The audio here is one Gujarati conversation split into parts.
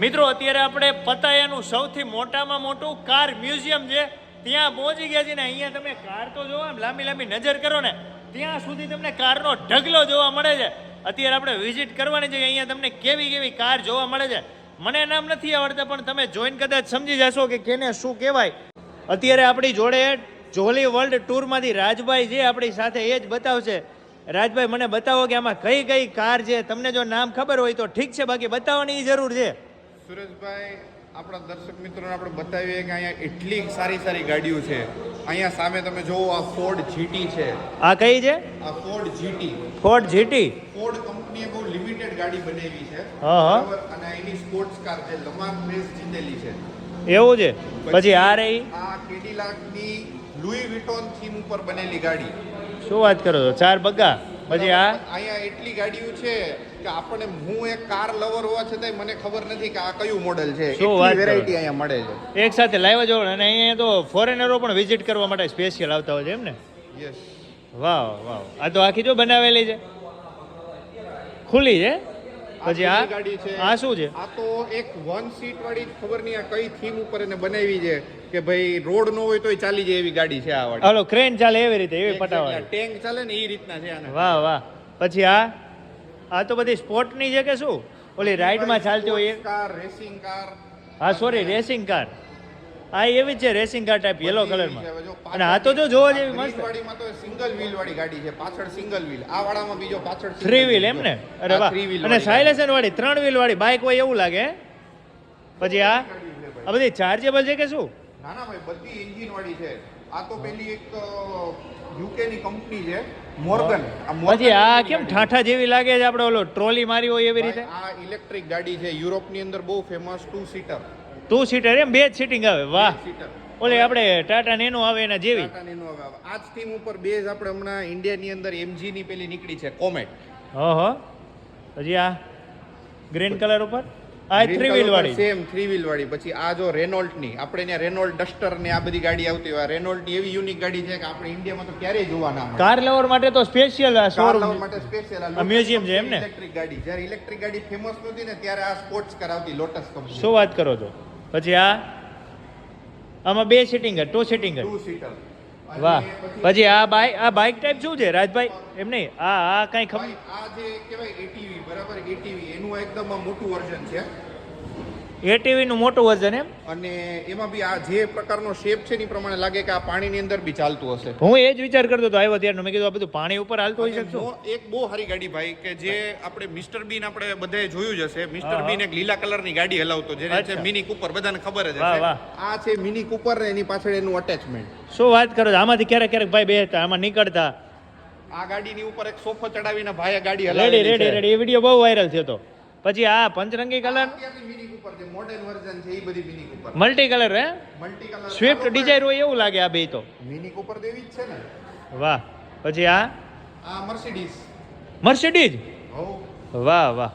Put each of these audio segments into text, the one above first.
મિત્રો, અત્યારે આપણે પતાયાનું સૌથી મોટામાં મોટું કાર મ્યુઝિયમ છે. ત્યાં પહોંચી ગયા છે ને, અહીંયા તમે કાર તો જોવો, આમ લાંબી લાંબી નજર કરો ને, ત્યાં સુધી તમને કારનો ઢગલો જોવા મળે છે. અત્યારે આપણે વિઝિટ કરવાની છે અહીંયા તમને કેવી કેવી કાર જોવા મળે છે. મને નામ નથી આવડતા, પણ તમે જોઈન કદાચ સમજી જશો કે કેને શું કહેવાય. અત્યારે આપણી જોડે જોલી વર્લ્ડ ટૂરમાંથી રાજભાઈ છે, આપણી સાથે એ જ બતાવશે. રાજભાઈ, મને બતાવો કે આમાં કઈ કઈ કાર છે? તમને જો નામ ખબર હોય તો ઠીક છે, બાકી બતાવવાની જરૂર છે. સુરેશભાઈ આપણા દર્શક મિત્રોને આપણે બતાવીએ કે અહીંયા એટલી સારી સારી ગાડીઓ છે. અહીંયા સામે તમે જોવો આ ફોર્ડ જીટી છે. આ કઈ છે? આ Ford GT Ford GT Ford કંપનીએ બહુ લિમિટેડ ગાડી બનાવી છે. હા. બરાબર? અને એની સ્પોર્ટ્સ કાર છે લમાક રેસ જીતેલી છે. એવું છે? પછી આ રહી? આ કેડીલાકની લુઈ વિટોન થીમ ઉપર બનેલી ગાડી. શું વાત કરો છો? ચાર બગ્ગા પછી આ અહીંયા એટલી ગાડીઓ છે કે આપણને હું એક કાર લવર હોવા છતાંય મને ખબર નથી કે આ કયું મોડેલ છે. શું વાત વેરાયટી અહીંયા મળે છે. એક સાથે લાવ્યા જોડે અને અહીંયા તો ફોરેનરો પણ વિઝિટ કરવા માટે સ્પેશિયલ આવતા હોય છે એમ ને? યસ વાહ વાહ આ તો આખી જો બનાવેલી છે. ખુલ્લી છે? પછી આ? ગાડી છે. આ શું છે? આ તો એક વન સીટ વાળી ખબર નહીં આ કઈ થીમ ઉપર એને બનાવી છે કે ભાઈ રોડ નો હોય તોય ચાલી જાય એવી ગાડી છે આ વાળી. હાલો ક્રેન ચાલે એવી રીતે એવી પટાવાળી. ટેન્ક ચાલે ને એ રીતના છે આને. વાહ વાહ. પછી આ? આ તો બધી સ્પોર્ટની છે કે શું? ઓલી રાઈડમાં ચાલતી હોય કાર રેસિંગ કાર હા સોરી રેસિંગ કાર આ એવી જ છે રેસિંગ કાર ટાઈપ યલો કલરમાં અને આ તો જો જોવા જેવી મસ્ત. વાળીમાં તો સિંગલ વ્હીલ વાળી ગાડી છે પાછળ સિંગલ વ્હીલ આ વાળામાં બીજો પાછળ થ્રી વ્હીલ એમ ને? અરે વાહ. અને વાળી વાળી ત્રણ વ્હીલ વાળી બાઇક હોય એવું લાગે પછી આ. આ બધી ચાર્જેબલ છે કે શું? ના ના ભાઈ બધી એન્જિન વાળી છે. આ તો પેલી એક યુકે ની કંપની છે મોર્ગન પછી આ કેમ ઠાઠા જેવી લાગે છે આપણે ઓલો ટ્રોલી મારી હોય એવી રીતે? આ ઇલેક્ટ્રિક ગાડી છે. યુરોપની અંદર બહુ famous two seater two seater એમ બે જ સીટિંગ આવે. વાહ. ઓલી આપણે ટાટા નેનો આવે એના જેવી. ટાટા નેનો આવે. આ જ થીમ ઉપર બેઝ આપણે હમણાં ઇન્ડિયાની અંદર એમજી ની પેલી નીકળી છે કોમેટ ઓહો. પછી આ ગ્રીન કલર ઉપર? આ થ્રી વ્હીલ વાળી. સેમ થ્રી વ્હીલ વાળી. પછી આ જો રેનોલ્ટની આપણે ત્યાં રેનોલ્ટ ડસ્ટર ને આ બધી ગાડી આવતી હોય. રેનોલ્ટની એવી યુનિક ગાડી છે કે આપણે ઇન્ડિયામાં તો ક્યારેય જોવા ના મળે. કાર લવર માટે તો સ્પેશિયલ આ શોરૂમ લાવવા માટે સ્પેશિયલ આ મ્યુઝિયમ છે એમ ને? ઇલેક્ટ્રિક ગાડી. જ્યારે ઇલેક્ટ્રિક ગાડી ફેમસ નહોતી ને ત્યારે આ સ્પોર્ટ્સ કાર આવતી લોટસ કંપની શું વાત કરો છો? પછી આ? આમાં બે સીટિંગ ટુ સીટિંગ વાહ. પછી આ બાઇક આ બાઇક ટાઈપ શું છે રાજભાઈ? એમ નહીં. આ આ કઈ ખબર? આ જે કહેવાય એટીવી બરાબર એટીવી એનું એકદમ મોટું વર્ઝન છે. એટીવી નું મોટું વજન એમ. અને એમાં બી આ જે પ્રકારનો શેપ છે એની પ્રમાણે લાગે કે આ પાણીની અંદર બી ચાલતું હશે. હું એ જ વિચાર કરતો હતો આવ્યો ત્યારે. મેં કીધું આ બધું પાણી ઉપર હાલતું હોય શકશું એક બહુ સારી ગાડી ભાઈ કે જે આપણે મિસ્ટર બીન આપણે બધાએ જોયું જ હશે. મિસ્ટર બીન એક લીલા કલરની ગાડી હલાવતો જેને છે. મિની કુપર બધાને ખબર જ હશે. આ છે મિની કુપર ને એની પાછળ એનું અટેચમેન્ટ શું વાત કરો છો? આમાંથી ક્યારેક ક્યારેક ભાઈ બેસતા આમાં નીકળતા. આ ગાડીની ઉપર એક સોફો ચડાવીને ભાઈએ ગાડી હલાવી રેડી રેડી એ વીડિયો બહુ વાયરલ થયો હતો પછી આ પંચરંગી કલર મલ્ટી કલર હે? મલ્ટી કલર સ્વિફ્ટ ડિઝાયર હોય એવું લાગે આ બે તો. મિની કુપર તો એવી જ છે ને. વાહ. પછી આ? આ મર્સિડીઝ મર્સિડીઝ વાહ વાહ.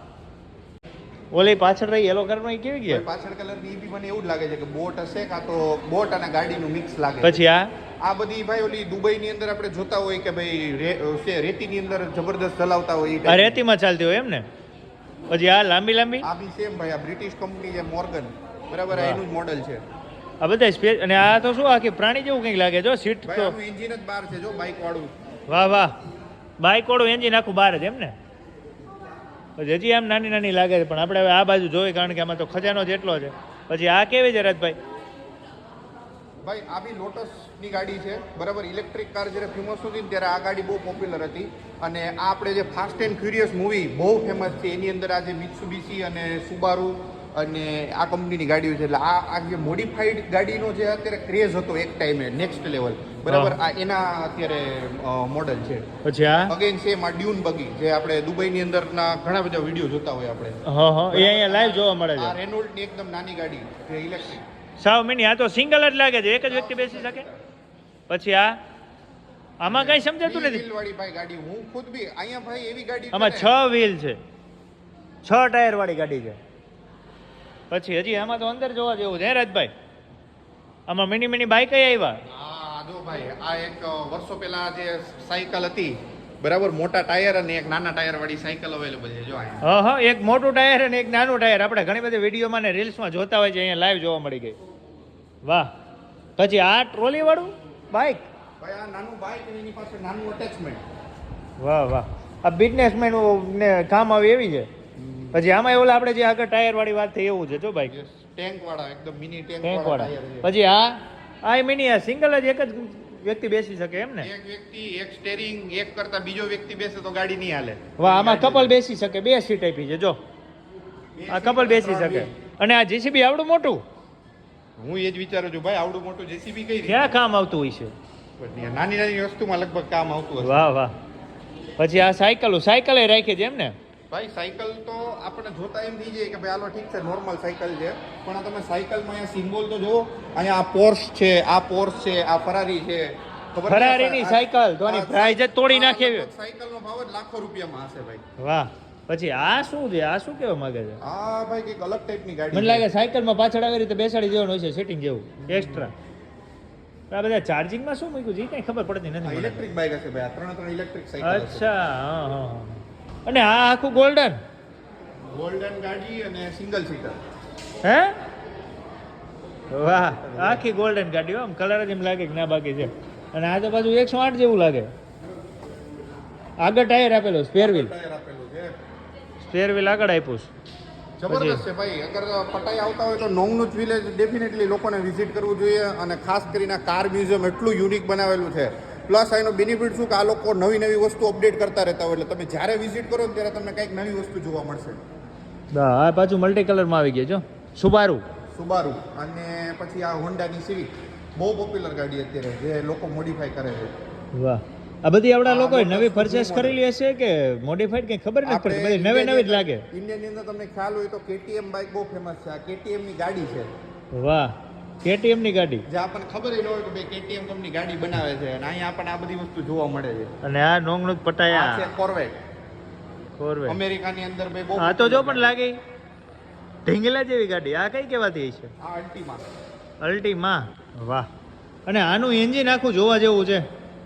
ઓલી પાછળ રહી યલો કલરમાં કેવી ગયા? પાછળ કલરની ની બી મને એવું જ લાગે છે કે બોટ હશે કાં તો બોટ અને ગાડીનું મિક્સ લાગે પછી આ? આ બધી ભાઈ ઓલી દુબઈની અંદર આપણે જોતા હોય કે ભાઈ રે- ની અંદર જબરદસ્ત ચલાવતા હોય. રેતીમાં ચાલતી હોય એમ ને? પછી આ લાંબી લાંબી? આ બી સેમ ભાઈ આ બ્રિટિશ કંપની છે મોર્ગન બરાબર આ એનું જ મોડલ છે. આ બધા સ્પેસ અને આ તો શું આખી પ્રાણી જેવું કંઈક લાગે જો સીટ તો. એન્જિન જ બહાર છે જો બાઇક વાળું. વાહ વાહ. બાઇક વાળું એન્જિન આખું બહાર જ એમ ને? પછી હજી આમ નાની નાની લાગે છે પણ આપણે હવે આ બાજુ જોઈએ કારણ કે આમાં તો ખજાનો જેટલો છે. પછી આ કેવી છે રાજભાઈ? ભાઈ આ બી લોટસ ની ગાડી છે. બરાબર ઇલેક્ટ્રિક કાર જ્યારે ફેમસ હતી ત્યારે આ ગાડી બહુ પોપ્યુલર હતી. અને આ આપણે જે ફાસ્ટ એન્ડ ક્યુરિયસ મૂવી બહુ ફેમસ છે એની અંદર આજે મિત્સુબીસી અને સુબારુ અને આ કંપનીની ગાડીઓ છે. એટલે આ આ જે મોડિફાઈડ ગાડીનો જે અત્યારે ક્રેઝ હતો એક ટાઈમે નેક્સ્ટ લેવલ બરાબર આ એના અત્યારે મોડલ છે. પછી આ અગેન સેમ આ ડ્યુન બગી જે આપણે દુબઈની અંદરના ઘણા બધા વીડિયો જોતા હોય આપણે. હા હા એ અહીંયા લાઈવ જોવા મળે આ છે રેનોલ્ડની એકદમ નાની ગાડી જે ઇલેક્ટ્રિક સાવ મિની આ તો સિંગલ જ લાગે છે. એક જ વ્યક્તિ બેસી શકે? પછી આ આમાં કઈ સમજાતું નથી. વાળી ભાઈ ગાડી હું ખુદ બી અહીંયા ભાઈ એવી ગાડી આમાં છ વ્હીલ છે. છ ટાયર વાળી ગાડી છે. પછી હજી આમાં તો અંદર જોવા જેવું છે રાજભાઈ? આમાં મિની મિની બાઇક આવ્યા. હા જો ભાઈ આ એક વર્ષો પહેલા જે સાયકલ હતી બરાબર મોટા ટાયર અને એક નાના ટાયર વાળી સાયકલ અવેલેબલ છે જો હા હા એક મોટું ટાયર અને એક નાનું ટાયર. આપણે ઘણી બધી વિડીયોમાં ને રીલ્સમાં જોતા હોય છે અહીંયા લાઈવ જોવા મળી ગઈ. વાહ. પછી આ ટ્રોલી વાળું? બાઇક ભાઈ આ નાનું બાઇક અને એની પાસે નાનું અટેચમેન્ટ વાહ વાહ. આ બિઝનેસમેન ને કામ આવે એવી છે? પછી આમાં એવું આપણે જે આગળ ટાયર વાળી વાત થઈ એવું છે જો બાઇક ટેન્ક વાળા એકદમ મિની ટેન્ક વાળા પછી આ આ મિની આ સિંગલ જ એક જ વ્યક્તિ બેસી શકે એમ ને? એક વ્યક્તિ એક સ્ટેરિંગ એક કરતા બીજો વ્યક્તિ બેસે તો ગાડી નહીં હાલે. વાહ આમાં કપલ બેસી શકે બે સીટ આપી છે જો. આ કપલ બેસી શકે. અને આ જેસીબી આવડું મોટું? હું એ જ વિચારું છું ભાઈ આવડું મોટું જેસીબી કઈ ક્યાં કામ આવતું હોય છે? પણ નાની નાની વસ્તુમાં લગભગ કામ આવતું હશે. વાહ વાહ. પછી આ સાયકલો સાયકલ રાખી છે એમ ને ભાઈ સાયકલ તો આપણે જોતા એમ થઈ જાય કે ભાઈ હાલો ઠીક છે નોર્મલ સાયકલ છે. પણ આ તમે સાયકલમાં અહીંયા સિમ્બોલ તો જુઓ અહીંયા આ પોર્સ છે આ પોર્સ છે આ ફરારી છે? ફરારીની સાયકલ તો આની પ્રાઇસ જ તોડી નાખી. સાયકલનો ભાવ જ લાખો રૂપિયામાં હશે ભાઈ. વાહ. પછી આ શું છે? આ શું કેવા માંગે છે? આ ભાઈ કંઈક અલગ ટાઈપની ગાડી મને લાગે સાયકલમાં પાછળ આવી રીતે બેસાડી દેવાનું હોય છે સેટિંગ જેવું. એક્સ્ટ્રા આ બધા ચાર્જિંગમાં શું મૂક્યું છે? કઈ ખબર પડતી નથી ઇલેક્ટ્રિક બાઇક હશે ભાઈ. ત્રણ ત્રણ ઇલેક્ટ્રિક સાયકલ અચ્છા હા. અને આ આખું ગોલ્ડન ગોલ્ડન ગાડી અને સિંગલ સીટર હે? વાહ આખી ગોલ્ડન ગાડી આમ કલર જ એમ લાગે કે ના બાકી છે. અને આ તો પાછું એકસો આઠ જેવું લાગે. આગળ ટાયર આપેલો સ્પેર વ્હીલ વ્હીલ આગળ આપ્યું છે. જબરદસ્ત છે ભાઈ. અગર પટાઈ આવતા હોય તો નોંગનું જ વિલેજ ડેફિનેટલી લોકોને વિઝિટ કરવું જોઈએ અને ખાસ કરીને કાર મ્યુઝિયમ એટલું યુનિક બનાવેલું છે. પ્લસ એનો બેનિફિટ શું કે આ લોકો નવી નવી વસ્તુ અપડેટ કરતા રહેતા હોય. એટલે તમે જ્યારે વિઝિટ કરો ત્યારે તમને કંઈક નવી વસ્તુ જોવા મળશે. હા આ પાછું મલ્ટી કલરમાં આવી ગયા છો સુબારુ સુબારુ અને પછી આ હોન્ડાની સિવિક બહુ પોપ્યુલર ગાડી અત્યારે જે લોકો મોડિફાઈ કરે છે. વાહ. આ બધી આપણા લોકોએ નવી પરચેસ કરેલી હશે કે મોડિફાઈડ કંઈ ખબર નથી પડતી? બધી નવી નવી જ લાગે. ઇન્ડિયાની અંદર તમને ખ્યાલ હોય તો કેટીએમ બાઇક બહુ ફેમસ છે. આ કેટીએમની ગાડી છે. વાહ. કેટીએમની ગાડી. જે આપણને ખબર ન હોય કે ભાઈ કેટીએમ કંપની ગાડી બનાવે છે. અને અહીંયા આપણને આ બધી વસ્તુ જોવા મળે છે. અને આ નોંગનું જ આ છે કોર્વેટ કોર્વેટ અમેરિકાની અંદર ભાઈ બહુ આ તો જો પણ લાગે. ઢીંગલા જેવી ગાડી. આ કઈ કહેવાતી છે આ અલ્ટીમાં અલ્ટીમાં વાહ. અને આનું એન્જિન આખું જોવા જેવું છે.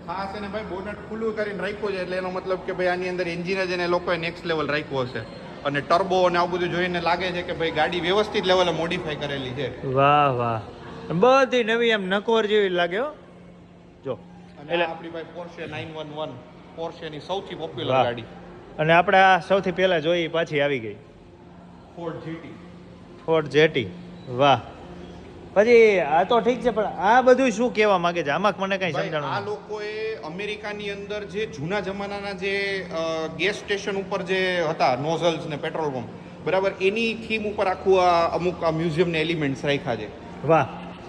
ખાસ એને ભાઈ બોનટ ખુલ્લું કરીને રાખ્યું છે એટલે એનો મતલબ કે ભાઈ આની અંદર એન્જિન જ એને લોકોએ નેક્સ્ટ લેવલ રાખ્યું હશે. અને ટર્બો અને આવું બધું જોઈને લાગે છે કે ભાઈ ગાડી વ્યવસ્થિત લેવલે મોડિફાઈ કરેલી છે. વાહ વાહ. બધી નવી એમ નકોર જેવી લાગે હો. જો. અને એટલે- આપણી ભાઈ પોર્શે નાઇન વન વન પોર્શેની સૌથી પોપ્યુલર. ગાડી. અને આપણે આ સૌથી પહેલા જોઈ પાછી આવી ગઈ. ફોર્ડ જીટી ફોર્ડ જેટી વાહ. પછી આ તો ઠીક છે પણ આ બધું શું કહેવા માંગે છે? આમાં મને કઈ સમજાણું આ લોકોએ અમેરિકાની અંદર જે જૂના જમાનાના જે ગેસ સ્ટેશન ઉપર જે હતા નોઝલ્સ ને પેટ્રોલ પંપ બરાબર એની થીમ ઉપર આખું આ અમુક આ મ્યુઝિયમને એલિમેન્ટ્સ રાખ્યા છે. વાહ.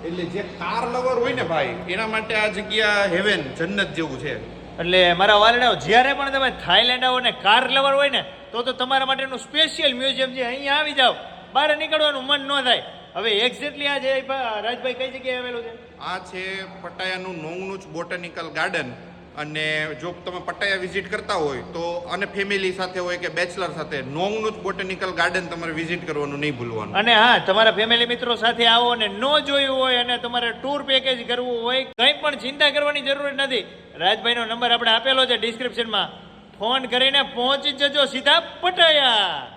એટલે જે કાર લવર હોય ને ભાઈ એના માટે આ જગ્યા હેવન જન્નત જેવું છે. એટલે મારા વાલડાઓ જ્યારે પણ તમે થાઈલેન્ડ આવો ને કાર લવર હોય ને તો તો તમારા માટેનું સ્પેશિયલ મ્યુઝિયમ છે. અહીંયા આવી જાઓ. બહાર નીકળવાનું મન ન થાય. હવે એક્ઝેક્ટલી આ જે રાજભાઈ કઈ જગ્યાએ આવેલું છે? આ છે પટાયાનું નોંગનું જ બોટનિકલ ગાર્ડન. અને જો તમે પટાયા વિઝિટ કરતા હોય તો અને ફેમિલી સાથે હોય કે બેચલર સાથે નોંગનું જ બોટનિકલ ગાર્ડન તમારે વિઝિટ કરવાનું નહીં ભૂલવાનું. અને હા તમારા ફેમિલી મિત્રો સાથે આવો અને ન જોયું હોય અને તમારે ટૂર પેકેજ કરવું હોય કંઈ પણ ચિંતા કરવાની જરૂર નથી. રાજભાઈનો નંબર આપણે આપેલો છે ડિસ્ક્રિપ્શનમાં ફોન કરીને પહોંચી જજો સીધા પટાયા.